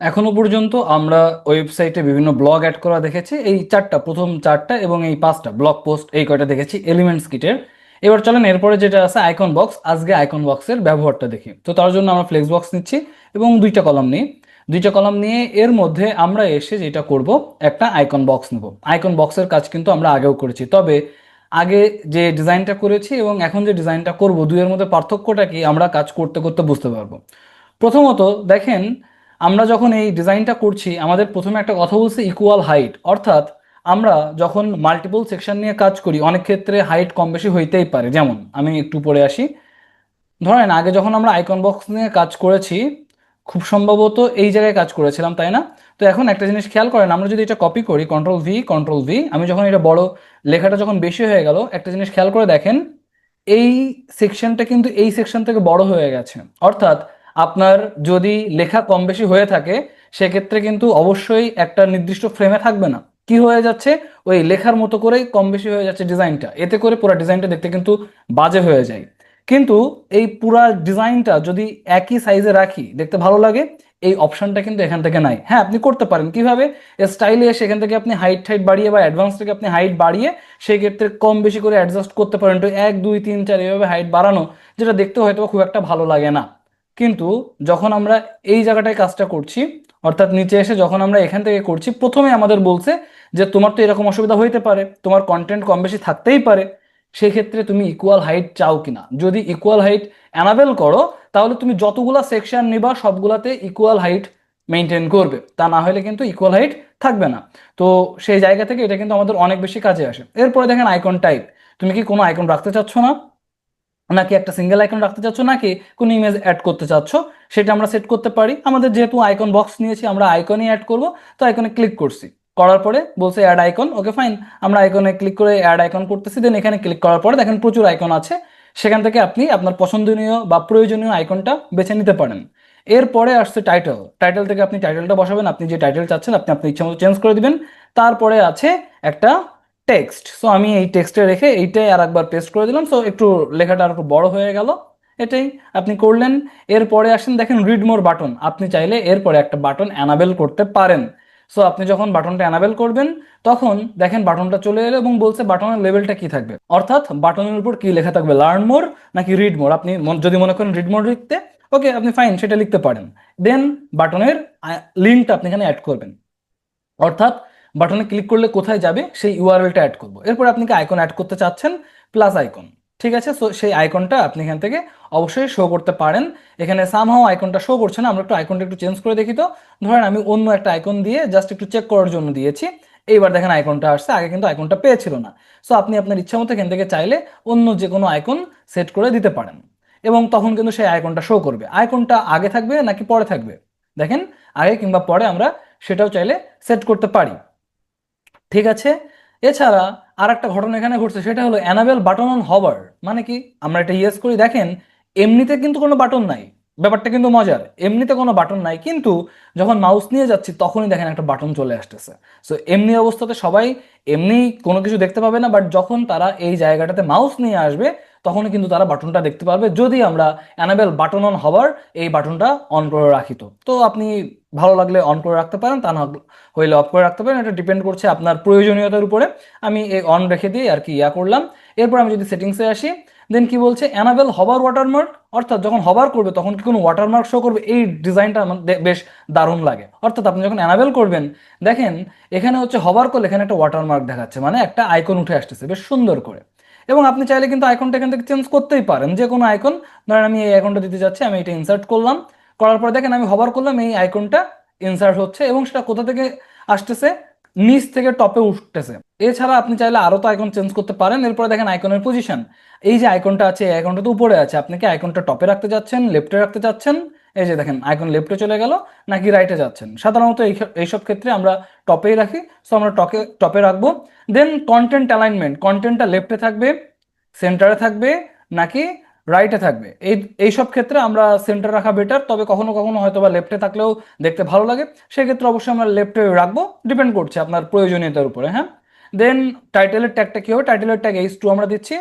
এখনও পর্যন্ত আমরা ওয়েবসাইটে বিভিন্ন ব্লগ অ্যাড করা দেখেছি। এই চারটা, প্রথম চারটা এবং এই পাঁচটা ব্লগ পোস্ট এই কয়টা দেখেছি এলিমেন্টস কিটের এবার চলেন, এরপরে যেটা আছে আইকন বক্স আজকে আইকন বক্সের ব্যবহারটা দেখি। তো তার জন্য আমরা ফ্লেক্স বক্স নিচ্ছি এবং দুইটা কলাম নিই। দুইটা কলাম নিয়ে এর মধ্যে আমরা এসে যেটা করব, একটা আইকন বক্স নেব। আইকন বক্সের কাজ কিন্তু আমরা আগেও করেছি, তবে আগে যে ডিজাইনটা করেছি এবং এখন যে ডিজাইনটা করব, দুইয়ের মধ্যে পার্থক্যটা কি আমরা কাজ করতে করতে বুঝতে পারব। প্রথমত দেখেন আমরা যখন এই ডিজাইনটা করছি, আমাদের প্রথমে একটা কথা বলছে ইকুয়াল হাইট অর্থাৎ আমরা যখন মাল্টিপল সেকশন নিয়ে কাজ করি, অনেক ক্ষেত্রে হাইট কম বেশি হইতেই পারে। যেমন, আমি একটু পরে আসি। ধরেন, আগে যখন আমরা আইকন বক্স নিয়ে কাজ করেছি, খুব সম্ভবত এই জায়গায় কাজ করেছিলাম, তাই না? তো এখন একটা জিনিস খেয়াল করেন, আমরা যদি এটা কপি করি কন্ট্রোল ভি কন্ট্রোল ভি আমি যখন এটা বড় লেখাটা যখন বেশি হয়ে গেল, একটা জিনিস খেয়াল করে দেখেন, এই সেকশনটা কিন্তু এই সেকশন থেকে বড় হয়ে গেছে। অর্থাৎ আপনার যদি লেখা কম বেশি হয়ে থাকে, সেক্ষেত্রে কিন্তু অবশ্যই একটা নির্দিষ্ট ফ্রেমে থাকবে না। কি হয়ে যাচ্ছে? ওই লেখার মতো করেই কম বেশি হয়ে যাচ্ছে ডিজাইনটা এতে করে পুরো ডিজাইনটা দেখতে কিন্তু বাজে হয়ে যায়। কিন্তু এই পুরা ডিজাইনটা যদি একই সাইজে রাখি, দেখতে ভালো লাগে, এই অপশনটা কিন্তু এখান থেকে নাই। হ্যাঁ আপনি করতে পারেন। কীভাবে? স্টাইলে এসে এখান থেকে আপনি হাইট হাইট বাড়িয়ে বা অ্যাডভান্স থেকে আপনি হাইট বাড়িয়ে সেই ক্ষেত্রে কম বেশি করে অ্যাডজাস্ট করতে পারেন। তো এক, দুই, তিন, চার, এভাবে হাইট বাড়ানো, যেটা দেখতে হয়তো খুব একটা ভালো লাগে না। কিন্তু যখন আমরা এই জায়গাটায় কাজটা করছি, অর্থাৎ নিচে এসে যখন আমরা এখান থেকে করছি, প্রথমে আমাদের বলছে যে তোমার তো এরকম অসুবিধা হইতে পারে, তোমার কন্টেন্ট কম বেশি থাকতেই পারে, সেই ক্ষেত্রে তুমি ইকুয়াল হাইট চাও কিনা। যদি ইকুয়াল হাইট অ্যানাবেল করো, তাহলে তুমি যতগুলা সেকশন নিবা, সবগুলাতে ইকুয়াল হাইট মেনটেন করবে। তা না হলে কিন্তু ইকুয়াল হাইট থাকবে না। তো সেই জায়গা থেকে এটা কিন্তু আমাদের অনেক বেশি কাজে আসে। এরপরে দেখেন আইকন টাইপ তুমি কি কোনো আইকন রাখতে চাচ্ছ না? নাকি একটা সিঙ্গেল আইকন রাখতে চাচ্ছ, নাকি কোনো ইমেজ অ্যাড করতে চাচ্ছ, সেটা আমরা সেট করতে পারি। আমাদের যেহেতু আইকন বক্স নিয়েছি, আমরা আইকনই অ্যাড করব, তো আইকনে ক্লিক করছি। করার পরে বলছে অ্যাড আইকন ওকে ফাইন আমরা আইকনে ক্লিক করে অ্যাড আইকন করতেছি দেন এখানে ক্লিক করার পরে দেখেন প্রচুর আইকন আছে। সেখান থেকে আপনি আপনার পছন্দনীয় বা প্রয়োজনীয় আইকনটা বেছে নিতে পারেন। এরপরে আসছে টাইটেল টাইটেল থেকে আপনি টাইটেলটা বসাবেন, আপনি যে টাইটেল চাচ্ছেন, আপনি আপনার ইচ্ছা মতো চেঞ্জ করে দিবেন। তারপরে আছে একটা টেক্সট। সো আমি এই টেক্সটে রেখে এইটাই আর একবার পেস্ট করে দিলাম। সো একটু লেখাটা আর একটু বড় হয়ে গেল। এটাই আপনি করলেন। এরপরে আসেন, দেখেন রিড মোর বাটন আপনি চাইলে এরপরে একটা বাটন অ্যানাবেল করতে পারেন। সো আপনি যখন বাটনটা অ্যানাবেল করবেন, তখন দেখেন বাটনটা চলে এলো এবং বলছে বাটনের লেভেলটা কি থাকবে। অর্থাৎ বাটনের উপর কি লেখা থাকবে? লার্ন মোর নাকি রিড মোর আপনি যদি মনে করেন রিড মোর লিখতে ওকে আপনি ফাইন সেটা লিখতে পারেন। দেন বাটনের লিঙ্কটা আপনি এখানে অ্যাড করবেন। অর্থাৎ বাটনে ক্লিক করলে কোথায় যাবে, সেই ইউআরএলটা অ্যাড করব। এরপর আপনি কি আইকন অ্যাড করতে চাচ্ছেন? প্লাস আইকন ঠিক আছে? সো সেই আইকনটা আপনি এখান থেকে অবশ্যই শো করতে পারেন। এখানে সামহাও আইকনটা শো করছে না, আমরা একটু আইকনটা একটু চেঞ্জ করে দেখি তো। ধরেন আমি অন্য একটা আইকন দিয়ে জাস্ট একটু চেক করার জন্য দিয়েছি। এইবার দেখেন আইকনটা আসছে, আগে কিন্তু আইকনটা পেয়েছিল না। সো আপনি আপনার ইচ্ছা মতো এখান থেকে চাইলে অন্য যে কোনো আইকন সেট করে দিতে পারেন। এবং তখন কিন্তু সেই আইকনটা শো করবে। আইকনটা আগে থাকবে নাকি পরে থাকবে? দেখেন, আগে কিংবা পরে আমরা সেটাও চাইলে সেট করতে পারি। ঠিক আছে? এছাড়া আর একটা ঘটনা এখানে ঘটছে, সেটা হলো অ্যানাবেল বাটন অন হবার। মানে কি? আমরা এটা ইয়েস করি, দেখেন, এমনিতে কিন্তু কোনো বাটন নাই। ব্যাপারটা কিন্তু মজার, এমনিতে কোনো বাটন নাই। কিন্তু যখন মাউস নিয়ে যাচ্ছি, তখনই দেখেন একটা বাটন চলে আসতেছে। সো এমনি অবস্থাতে সবাই এমনি কোনো কিছু দেখতে পাবে না বাট যখন তারা এই জায়গাটাতে মাউস নিয়ে আসবে তখনই কিন্তু তারা বাটনটা দেখতে পারবে যদি আমরা অ্যানাবেল বাটন অন হবার এই বাটনটা অন করে রাখি তো। তো আপনি ভালো লাগলে অন করে রাখতে পারেন, তা না হইলে অফ করে রাখতে পারেন। এটা ডিপেন্ড করছে আপনার প্রয়োজনীয়তার উপরে। আমি এই অন রেখে দিয়ে আর কি ইয়া করলাম। এরপর আমি যদি সেটিংসে আসি দেন কি বলছে? অ্যানাবেল হবার ওয়াটারমার্ক অর্থাৎ যখন হবার করবে তখন কি কোনো ওয়াটারমার্ক শো করবে? এই ডিজাইনটা আমার বেশ দারুণ লাগে। অর্থাৎ আপনি যখন অ্যানাবেল করবেন, দেখেন এখানে হচ্ছে হবার করলে এখানে একটা ওয়াটারমার্ক দেখাচ্ছে মানে একটা আইকন উঠে আসতেছে, বেশ সুন্দর করে। এবং আপনি চাইলে কিন্তু আইকনটা এখান থেকে চেঞ্জ করতেই পারেন। যে কোনো আইকন ধরেন আমি এই আইকনটা দিতে যাচ্ছি, আমি এটা ইনসার্ট করলাম। করার পর দেখেন আমি হবার করলাম, এই আইকনটা ইনসার্ট হচ্ছে এবং সেটা কোথা থেকে আসতেছে? নিচ থেকে টপে উঠতেছে। এছাড়া আপনি চাইলে আরও তো আইকন চেঞ্জ করতে পারেন। এরপরে দেখেন আইকনের পজিশন এই যে আইকনটা আছে, এই আইকনটা তো উপরে আছে। আপনি কি আইকনটা টপে রাখতে যাচ্ছেন লেফটে রাখতে যাচ্ছেন? এই যে দেখেন আইকন লেফটে চলে গেল, নাকি রাইটে যাচ্ছেন? সাধারণত এই এইসব ক্ষেত্রে আমরা টপেই রাখি সো আমরা টপে টপে রাখব। দেন কন্টেন্ট অ্যালাইনমেন্ট কন্টেন্টটা লেফটে থাকবে সেন্টারে থাকবে, নাকি রাইটে থাকবে? এই, এইসব ক্ষেত্রে আমরা সেন্টার রাখা বেটার তবে কখনো কখনো হয়তো বা লেফটে থাকলেও দেখতে ভালো লাগে। সেক্ষেত্রে অবশ্যই আমরা লেফটে রাখব ডিপেন্ড করছে আপনার প্রয়োজনীয়তার উপরে হ্যাঁ? দেন টাইটেলের ট্যাগটা কি হবে? টাইটেলের ট্যাগ এইচ টু আমরা দিচ্ছি।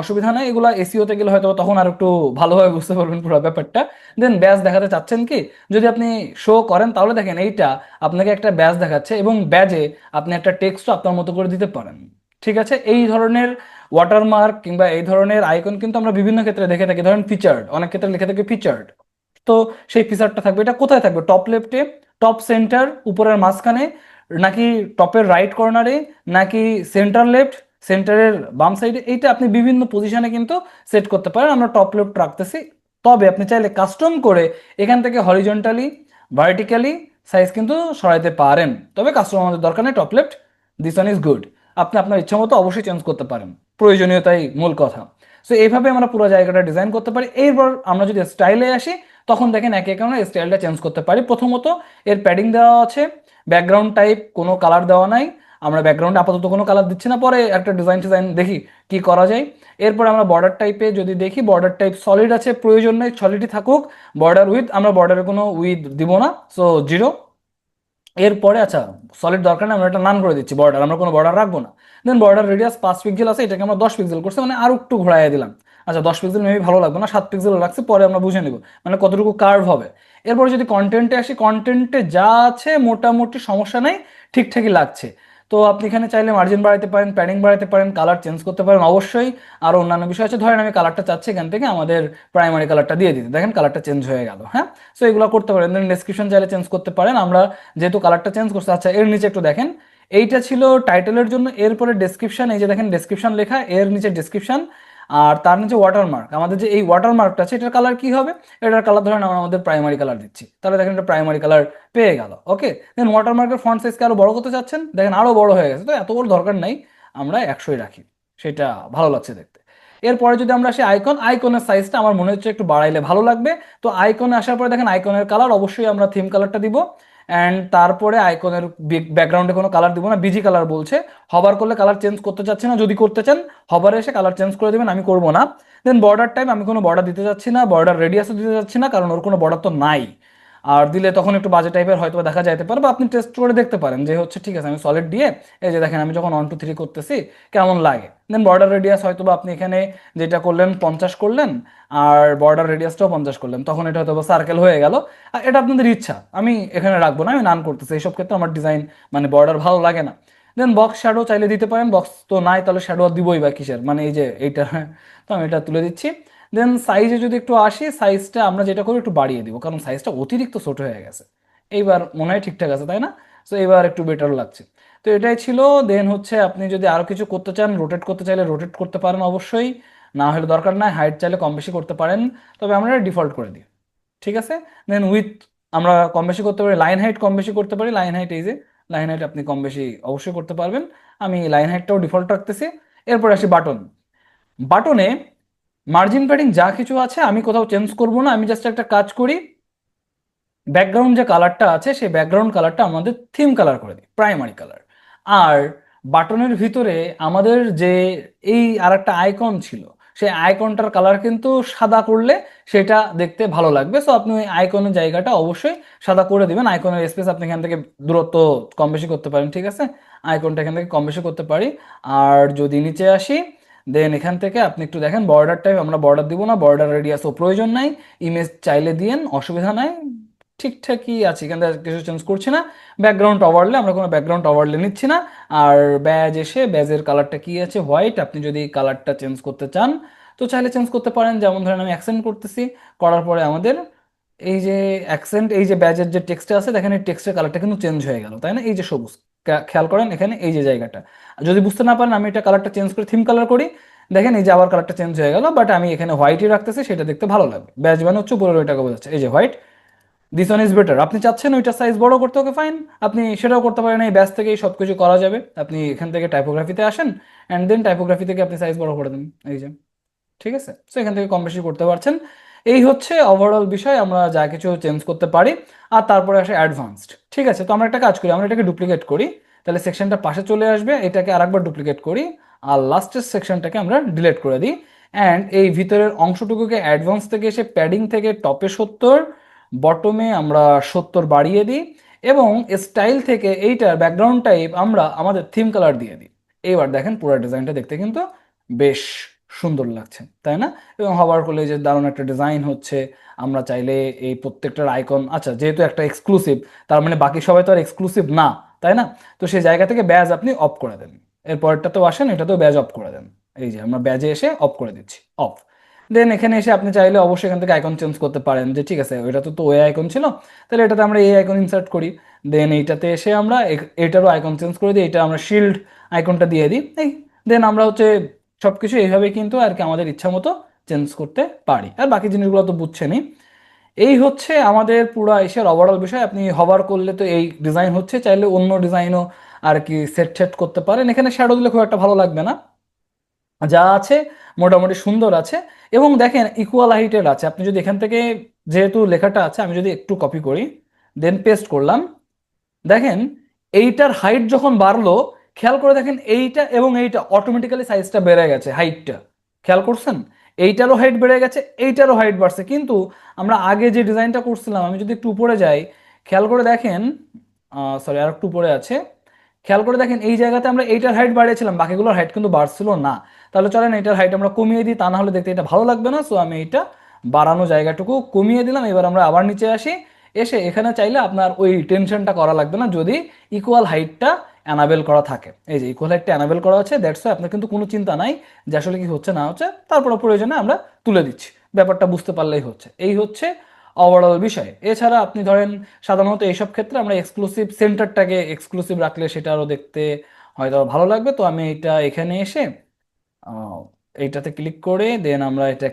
অসুবিধা নেই, এগুলো এসিওতে গেলে হয়তো তখন আর একটু ভালোভাবে বুঝতে পারবেন পুরো ব্যাপারটা। দেন ব্যাজ দেখাতে চাচ্ছেন কি, যদি আপনি শো করেন, তাহলে দেখেন এইটা আপনাকে একটা ব্যাজ দেখাচ্ছে এবং ব্যাজে আপনি একটা টেক্সটও আপনার মতো করে দিতে পারেন। ঠিক আছে? এই ধরনের ওয়াটারমার্ক কিংবা এই ধরনের আইকন কিন্তু আমরা বিভিন্ন ক্ষেত্রে দেখে থাকি। ধরেন ফিচার্ড অনেক ক্ষেত্রে লিখে থাকি ফিচার্ড তো সেই ফিচারটা থাকবে, এটা কোথায় থাকবে? টপ লেফটে টপ সেন্টার উপরের মাঝখানে, নাকি টপের রাইট কর্নারে নাকি সেন্টার লেফট সেন্টারের বাম সাইডে, এইটা আপনি বিভিন্ন পজিশনে কিন্তু সেট করতে পারেন। আমরা টপ লেফট রাখতেছি। তবে আপনি চাইলে কাস্টম করে এখান থেকে হরিজন্টালি ভার্টিক্যালি সাইজ কিন্তু সরাইতে পারেন। তবে কাস্টম আমাদের দরকার নেই top left this one is good আপনি আপনার ইচ্ছা মতো অবশ্যই চেঞ্জ করতে পারেন। প্রয়োজনীয়তাই মূল কথা। সো এইভাবে আমরা পুরো জায়গাটা ডিজাইন করতে পারি। এরপর আমরা যদি স্টাইলে আসি, তখন দেখেন একে একে আমরা স্টাইলটা চেঞ্জ করতে পারি। প্রথমত এর প্যাডিং দেওয়া আছে। ব্যাকগ্রাউন্ড টাইপ কোনো কালার দেওয়া নাই। আমরা ব্যাকগ্রাউন্ডে আপাতত কোনো কালার দিচ্ছি না, পরে একটা ডিজাইন ডিজাইন দেখি কি করা যায়। এরপর আমরা বর্ডার টাইপে যদি দেখি বর্ডার টাইপ সলিড আছে, প্রয়োজন নেই সলিডই থাকুক বর্ডার উইথ আমরা বর্ডারে কোনো উইথ দিব না সো জিরো এরপরে আচ্ছা সলিড দরকার নেই, আমরা একটা নান করে দিচ্ছি বর্ডার আমরা কোনো বর্ডার রাখব না। দেন বর্ডার রেডিয়াস পাঁচ পিক্সেল আছে, এটাকে আমরা দশ পিক্সেল করছি মানে আর একটু ঘোরাইয়া দিলাম। আচ্ছা দশ পিক্সেল মেবি ভালো লাগবে না, সাত পিক্সেল রাখছি, পরে আমরা বুঝে নিব মানে কতটুকু কার্ভ হবে। এরপরে যদি কন্টেন্টে আসি কন্টেন্টে যা আছে, মোটামুটি সমস্যা নেই ঠিকঠাকই লাগছে। তো আপনি এখানে চাইলে মার্জিন বাড়াতে পারেন প্যাডিং বাড়াতে পারেন কালার চেঞ্জ করতে পারেন। অবশ্যই আর অন্যান্য বিষয় আছে। ধরেন আমি কালারটা চাচ্ছি এখান থেকে, আমাদের প্রাইমারি কালারটা দিয়ে দিতে। দেখেন কালারটা চেঞ্জ হয়ে গেল হ্যাঁ? সো এগুলো করতে পারেন। দেন ডেসক্রিপশন চাইলে চেঞ্জ করতে পারেন। আমরা যেহেতু কালারটা চেঞ্জ করছি আচ্ছা এর নিচে একটু দেখেন। এইটা ছিল টাইটেলের জন্য। এরপরে ডেসক্রিপশন এই যে দেখেন ডেসক্রিপশন লেখা, এর নিচে ডেসক্রিপশন আর তার নিচে ওয়াটারমার্ক আমাদের যে এই ওয়াটারমার্কটা আছে, এটার কালার কি হবে? এটার কালার ধরেন আমরা আমাদের প্রাইমারি কালার দিচ্ছি। তাহলে দেখেন এটা প্রাইমারি কালার পেয়ে গেল ওকে দেন ওয়াটারমার্কের ফন্ট সাইজকে আরও বড় করতে চাচ্ছেন? দেখেন আরও বড় হয়ে গেছে, তো এত বড় দরকার নাই, আমরা একশোই রাখি, সেটা ভালো লাগছে দেখতে। এরপরে যদি আমরা আসি আইকন আইকনের সাইজটা আমার মনে হচ্ছে একটু বাড়াইলে ভালো লাগবে। তো আইকনে আসার পরে দেখেন আইকনের কালার অবশ্যই আমরা থিম কালারটা দিব। অ্যান্ড তারপরে আইকনের ব্যাকগ্রাউন্ডে কোনো কালার দিব না বিজি কালার বলছে। হবার করলে কালার চেঞ্জ করতে চাচ্ছি না, যদি করতে চান হবারে এসে কালার চেঞ্জ করে দেবেন, আমি করব না। দেন বর্ডার টাইম আমি কোনো বর্ডার দিতে চাচ্ছি না বর্ডার রেডিয়াসও দিতে চাচ্ছি না, কারণ ওর কোনো বর্ডার তো নাই। আর দিলে তখন একটু বাজে টাইপের হয়তো দেখা যাইতে পারে, বা আপনি টেস্ট করে দেখতে পারেন যে হচ্ছে ঠিক আছে আমি সলিড দিয়ে, এই যে দেখেন আমি যখন ওয়ান টু থ্রি করতেছি, কেমন লাগে? দেন বর্ডার রেডিয়াস হয়তো বা আপনি এখানে যেটা করলেন পঞ্চাশ করলেন, আর বর্ডার রেডিয়াসটাও পঞ্চাশ করলেন, তখন এটা হয়তো বা সার্কেল হয়ে গেল। আর এটা আপনাদের ইচ্ছা, আমি এখানে রাখব না, আমি নান করতেছি, এইসব ক্ষেত্রে আমার ডিজাইন মানে বর্ডার ভালো লাগে না। দেন বক্স শ্যাডো চাইলে দিতে পারেন বক্স তো নাই, তাহলে শ্যাডো আর দিবই বা কিসের? মানে এই যে এইটা, তো আমি এটা তুলে দিচ্ছি। দেন সাইজে যদি একটু আসি সাইজটা আমরা যেটা করি একটু বাড়িয়ে দিব। কারণ সাইজটা অতিরিক্ত ছোট হয়ে গেছে। এইবার মনে হয় ঠিকঠাক আছে, তাই না? সো এবার একটু বেটার লাগছে। তো এটাই ছিল। দেন হচ্ছে আপনি যদি আরও কিছু করতে চান রোটেট করতে চাইলে রোটেট করতে পারেন অবশ্যই। না হলে দরকার নাই হাইট চাইলে কম বেশি করতে পারেন। তবে আমরা ডিফল্ট করে দিই। ঠিক আছে? দেন উইথ আমরা কম বেশি করতে পারি লাইন হাইট কম বেশি করতে পারি। লাইন হাইট এই যে লাইন হাইট আপনি কম বেশি অবশ্যই করতে পারবেন। আমি লাইন হাইটটাও ডিফল্ট রাখতেছি। এরপর আসি বাটন বাটনে মার্জিন প্যাডিং যা কিছু আছে, আমি কোথাও চেঞ্জ করব না, আমি জাস্ট একটা কাজ করি। ব্যাকগ্রাউন্ড যে কালারটা আছে, সেই ব্যাকগ্রাউন্ড কালারটা আমাদের থিম কালার করে দিই প্রাইমারি কালার আর বাটনের ভিতরে আমাদের যে এই আর একটা আইকন ছিল, সেই আইকনটার কালার কিন্তু সাদা করলে সেটা দেখতে ভালো লাগবে। সো আপনি ওই আইকনের জায়গাটা অবশ্যই সাদা করে দিবেন। আইকনের স্পেস আপনি এখান থেকে দূরত্ব কম বেশি করতে পারেন, ঠিক আছে? আইকনটা এখান থেকে কম বেশি করতে পারি। আর যদি নিচে আসি দেন এখান থেকে আপনি একটু দেখেন বর্ডার টাইপ আমরা বর্ডার দিব না বর্ডার রেডিয়াসও প্রয়োজন নাই ইমেজ চাইলে দিয়েন, অসুবিধা নাই ঠিকঠাকই আছে, এখান থেকে কিছু চেঞ্জ করছি না। ব্যাকগ্রাউন্ড ওভারলে আমরা কোনো ব্যাকগ্রাউন্ড ওভারলে নিচ্ছি না। আর ব্যাজ এসে ব্যাজের কালারটা কি আছে? হোয়াইট আপনি যদি কালারটা চেঞ্জ করতে চান, তো চাইলে চেঞ্জ করতে পারেন। যেমন ধরেন আমি অ্যাকসেন্ট করতেছি, করার পরে আমাদের এই যে অ্যাকসেন্ট এই যে ব্যাজের যে টেক্সটে আছে, দেখেন এই টেক্সটের কালারটা কিন্তু চেঞ্জ হয়ে গেল, তাই না? এই যে সবুজ। খেয়াল করেন এখানে এই যে জায়গাটা। যদি বুঝতে না পারেন, আমি এটা কালারটা চেঞ্জ করে থিম কালার করি, দেখেন এই যে আবার কালারটা চেঞ্জ হয়ে গেল বাট আমি এখানে হোয়াইটই রাখতেছি, সেটা দেখতে ভালো লাগবে। ব্যাজ মানে হচ্ছে উপরের ওইটাকে বোঝাচ্ছে। এই যে white this one is better আপনি চাচ্ছেন ওইটা সাইজ বড় করতে ওকে ফাইন আপনি সেটাও করতে পারেন, এই ব্যাস থেকেই সব কিছু করা যাবে। আপনি এখান থেকে টাইপোগ্রাফিতে আসেন অ্যান্ড দেন টাইপোগ্রাফি থেকে আপনি সাইজ বড় করে দেন। এই যে, ঠিক আছে? সো এখান থেকে কম বেশি করতে পারছেন। এই হচ্ছে ওভারঅল বিষয়, আমরা যা কিছু চেঞ্জ করতে পারি, আর তারপরে আসে অ্যাডভান্সড ঠিক আছে, তো আমরা একটা কাজ করি, আমরা এটাকে ডুপ্লিকেট করি, তাহলে সেকশনটা পাশে চলে আসবে, এটাকে আরেকবার ডুপ্লিকেট করি, আর লাস্টের সেকশনটাকে আমরা ডিলিট করে দিই। অ্যান্ড এই ভিতরের অংশটুকুকে অ্যাডভান্স থেকে এসে প্যাডিং থেকে টপে সত্তর বটমে আমরা সত্তর বাড়িয়ে দিই, এবং স্টাইল থেকে এইটার ব্যাকগ্রাউন্ড টাইপ আমরা আমাদের থিম কালার দিয়ে দিই। এবার দেখেন পুরো ডিজাইনটা দেখতে কিন্তু বেশ সুন্দর লাগছে, তাই না? এবং হবার করলে যে দারুণ একটা ডিজাইন হচ্ছে। আমরা চাইলে এই প্রত্যেকটার আইকন আচ্ছা যেহেতু একটা এক্সক্লুসিভ তার মানে বাকি সবাই তো আর এক্সক্লুসিভ না, তাই না? তো সেই জায়গা থেকে ব্যাজ আপনি অফ করে দেন। এরপরটাতেও আসেন, এটাতেও ব্যাজ অফ করে দেন। এই যে, আমরা ব্যাজে এসে অফ করে দিচ্ছি অফ দেন এখানে এসে আপনি চাইলে অবশ্যই এখান থেকে আইকন চেঞ্জ করতে পারেন যে, ঠিক আছে, ওইটা তো ওই আইকন ছিল, তাহলে এটাতে আমরা এই আইকন ইনসার্ট করি। দেন এইটাতে এসে আমরা এটারও আইকন চেঞ্জ করে দিই এটা আমরা শিল্ড আইকনটা দিয়ে দিই দেন আমরা হচ্ছে সব কিছু এইভাবে কিন্তু আর কি আমাদের ইচ্ছা মতো চেঞ্জ করতে পারি। আর বাকি জিনিসগুলো তো বুঝছেনই এই হচ্ছে আমাদের পুরো এসের ওভারঅল বিষয়। আপনি হবার করলে তো এই ডিজাইন হচ্ছে, চাইলে অন্য ডিজাইনও আর কি সেট সেট করতে পারেন। এখানে শ্যাডো দিলে খুব একটা ভালো লাগবে না। যা আছে মোটামুটি সুন্দর আছে। এবং দেখেন ইকুয়াল হাইটের আছে। আপনি যদি এখান থেকে যেহেতু লেখাটা আছে, আমি যদি একটু কপি করি দেন পেস্ট করলাম। দেখেন, এইটার হাইট যখন বাড়লো খেয়াল করে দেখেন এইটা এবং এইটা অটোমেটিক্যালি সাইজটা বেড়ে গেছে হাইটটা খেয়াল করছেন? এইটারও হাইট বেড়ে গেছে, এইটারও হাইট বাড়ছে। কিন্তু আমরা আগে যে ডিজাইনটা করছিলাম, আমি যদি একটু উপরে যাই, খেয়াল করে দেখেন সরি আর একটু উপরে আছে। খেয়াল করে দেখেন, এই জায়গাতে আমরা এইটার হাইট বাড়িয়েছিলাম, বাকিগুলোর হাইট কিন্তু বাড়ছিল না। তাহলে চলেন এইটার হাইট আমরা কমিয়ে দিই, তা না হলে দেখতে এটা ভালো লাগবে না সো আমি এইটা বাড়ানো জায়গাটুকু কমিয়ে দিলাম। এবার আমরা আবার নিচে আসি। এসে এখানে চাইলে আপনার ওই টেনশনটা করা লাগবে না, যদি ইকুয়াল হাইটটা অ্যানাবেল করা থাকে। এই যে ইকুয়াল হাইটটা অ্যানাবেল করা আছে দ্যাটস আপনার কিন্তু কোনো চিন্তা নাই যে আসলে কি হচ্ছে, না হচ্ছে, তারপরে প্রয়োজনে আমরা তুলে দিচ্ছি। ব্যাপারটা বুঝতে পারলেই হচ্ছে। এই হচ্ছে ওভারঅল বিষয়। এছাড়া আপনি ধরেন, সাধারণত এইসব ক্ষেত্রে আমরা এক্সক্লুসিভ সেন্টারটাকে এক্সক্লুসিভ রাখলে সেটা আরও দেখতে হয়তো ভালো লাগবে। তো আমি এটা এখানে এসে এইটাতে ক্লিক করে দেন আমরা এটা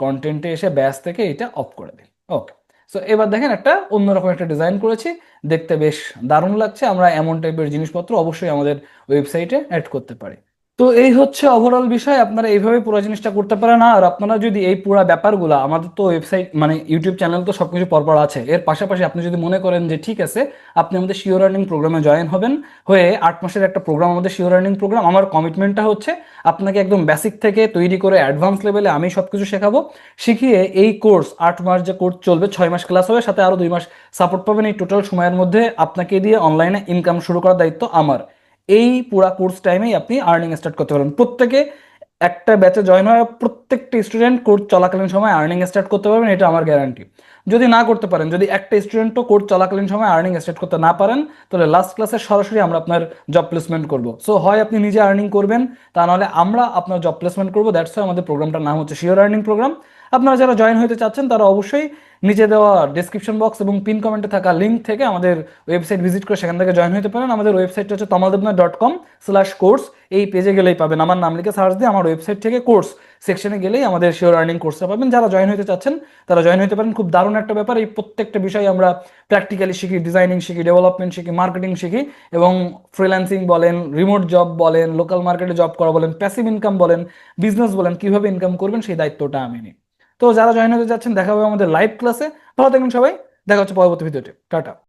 কন্টেন্টে এসে ব্যাস থেকে এটা অফ করে দিই। ওকে সো এবার দেখেন একটা অন্যরকম একটা ডিজাইন করেছি। দেখতে বেশ দারুণ লাগছে। আমরা এমন টাইপের জিনিসপত্র অবশ্যই আমাদের ওয়েবসাইটে অ্যাড করতে পারি। তো এই হচ্ছে ওভারঅল বিষয়, আপনারা এইভাবে পুরো জিনিসটা করতে পারেন। আর আপনারা যদি এই পুরো ব্যাপারগুলো, আমাদের তো ওয়েবসাইট মানে ইউটিউব চ্যানেল তো সবকিছু পরপর আছে। এর পাশাপাশি আপনি যদি মনে করেন যে ঠিক আছে, আপনি আমাদের শিওর আর্নিং প্রোগ্রামে জয়েন হবেন, হয়ে আট মাসের একটা প্রোগ্রাম আমাদের শিওর আর্নিং প্রোগ্রাম আমার কমিটমেন্টটা হচ্ছে আপনাকে একদম বেসিক থেকে তৈরি করে অ্যাডভান্স লেভেলে আমি সব কিছু শেখাবো। শিখিয়ে এই কোর্স আট মাস যে কোর্স চলবে, ছয় মাস ক্লাস হবে, সাথে আরও দুই মাস সাপোর্ট পাবেন। এই টোটাল সময়ের মধ্যে আপনাকে দিয়ে অনলাইনে ইনকাম শুরু করার দায়িত্ব আমার। এই পুরা কোর্স টাইমেই আপনি আর্নিং স্টার্ট করতে পারবেন। প্রত্যেকে একটা ব্যাচে জয়েন হয়ে প্রত্যেকটা স্টুডেন্ট কোর্স চলাকালীন সময় আর্নিং স্টার্ট করতে পারবেন, এটা আমার গ্যারান্টি যদি না করতে পারেন, যদি একটা স্টুডেন্টও কোর্স চলাকালীন সময় আর্নিং স্টার্ট করতে না পারেন, তাহলে লাস্ট ক্লাসে সরাসরি আমরা আপনার জব প্লেসমেন্ট করব। সো হয় আপনি নিজে আর্নিং করবেন, তা নাহলে আমরা আপনার জব প্লেসমেন্ট করব দ্যাটস আমাদের প্রোগ্রামটার নাম হচ্ছে শিওর আর্নিং প্রোগ্রাম আপনারা যারা জয়েন হতে চাচ্ছেন, তারা অবশ্যই নিচে দেওয়া ডেসক্রিপশন বক্স এবং পিন কমেন্টে থাকা লিঙ্ক থেকে আমাদের ওয়েবসাইট ভিজিট করে সেখান থেকে জয়েন হতে পারেন। আমাদের ওয়েবসাইটটা হচ্ছে তমালদেবনা ডট কম স্ল্যাশ কোর্স এই পেজে গেলেই পাবেন। আমার নাম লিখে সার্চ দিয়ে আমার ওয়েবসাইট থেকে কোর্স সেকশনে গেলেই আমাদের শিওর আর্নিং কোর্সটা পাবেন। যারা জয়েন হতে চাচ্ছেন, তারা জয়েন হতে পারেন। খুব দারুণ একটা ব্যাপার। এই প্রত্যেকটা বিষয় আমরা প্র্যাকটিক্যালি শিখি ডিজাইনিং শিখি ডেভেলপমেন্ট শিখি মার্কেটিং শিখি এবং ফ্রিল্যান্সিং বলেন রিমোট জব বলেন লোকাল মার্কেটে জব করা বলেন প্যাসিভ ইনকাম বলেন বিজনেস বলেন, কীভাবে ইনকাম করবেন সেই দায়িত্বটা আমি নিই। তো যারা জয়েন হতে যাচ্ছেন দেখা হবে আমাদের লাইভ ক্লাসে ভালো থাকবেন সবাই। দেখা হচ্ছে পরবর্তী ভিডিওতে টাটা।